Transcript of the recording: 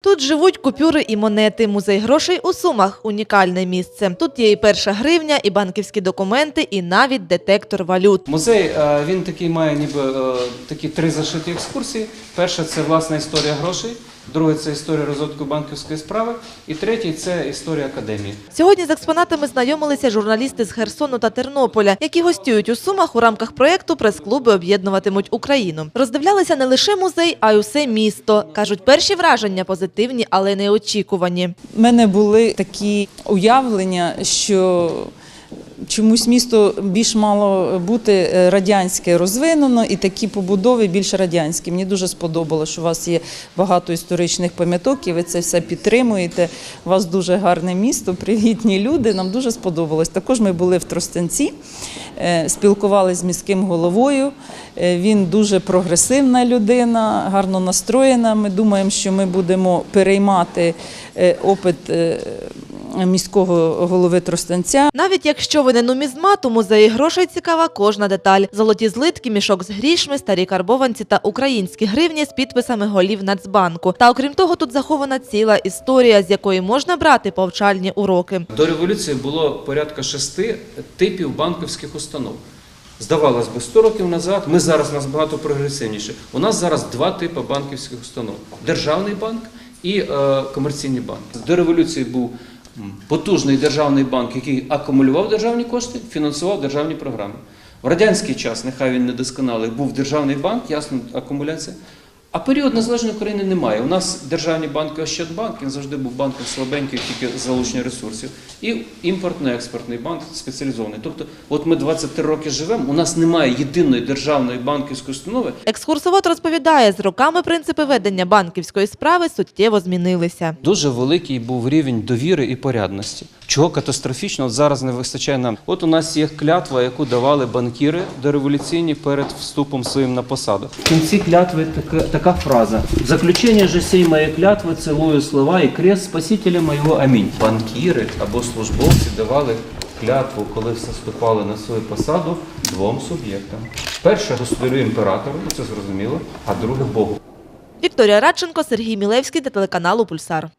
Тут живуть купюри і монети. Музей грошей у Сумах унікальне місце. Тут є і перша гривня, і банківські документи, і навіть детектор валют. Музей е, він такий має ніби е, такі три зашиті екскурсії. Перша це власна історія грошей, друге це історія розвитку банківської справи, і третій це історія академії. Сьогодні з експонатами знайомилися журналісти з Херсону та Тернополя, які гостюють у Сумах у рамках проєкту «Прес-клуби об'єднуватимуть Україну. Роздивлялися не лише музей, а й усе місто. Кажуть, перші враження позитивні, але неочікувані. У мене були такі уявлення, що чомусь місто більш мало бути е, радянське розвинено і такі побудови більш радянські. Мені дуже сподобалося, що у вас є багато історичних пам'яток, і ви це все підтримуєте. У вас дуже гарне місто, привітні люди. Нам дуже сподобалось. Також ми були в Тростянці, е, спілкувалися з міським головою. Е, Він дуже прогресивна людина, гарно настроєна. Ми думаємо, що ми будемо переймати опит міського голови Тростянця. Навіть якщо ви не нумізмат, у музеї грошей цікава кожна деталь. Золоті злитки, мішок з грішми, старі карбованці та українські гривні з підписами голів Нацбанку. Та окрім того, тут захована ціла історія, з якої можна брати повчальні уроки. До революції було порядка шести типів банківських установ. Здавалось би, 100 років назад ми зараз нас багато прогресивніше. У нас зараз два типи банківських установ: державний банк і е, комерційний банк. До революції був потужний державний банк, який акумулював державні кошти, фінансував державні програми. В радянський час, нехай він недосконалий, був державний банк, ясно, акумуляція. А період незалежної України немає. У нас державні банки Ощадбанк, він завжди був банком слабенький, тільки залучення ресурсів. І імпортно-експортний банк спеціалізований. Тобто, от ми 23 роки живемо, у нас немає єдиної державної банківської установи, Екскурсовод розповідає, з роками принципи ведення банківської справи суттєво змінилися. Дуже великий був рівень довіри і порядності. Чого катастрофічно от зараз не вистачає нам. От у нас є клятва, яку давали банкіри дореволюційні перед вступом своїм на посаду. В кінці клятви така, така фраза. В заключение же сей моєї клятви целую слова і крест Спасителя моєго. Амінь. Банкіри або службовці давали клятву, коли все вступали на свою посаду двом суб'єктам. Перше государю імператору, це зрозуміло, а друге Богу. Вікторія Радченко, Сергій Мілевський та телеканалу Пульсар.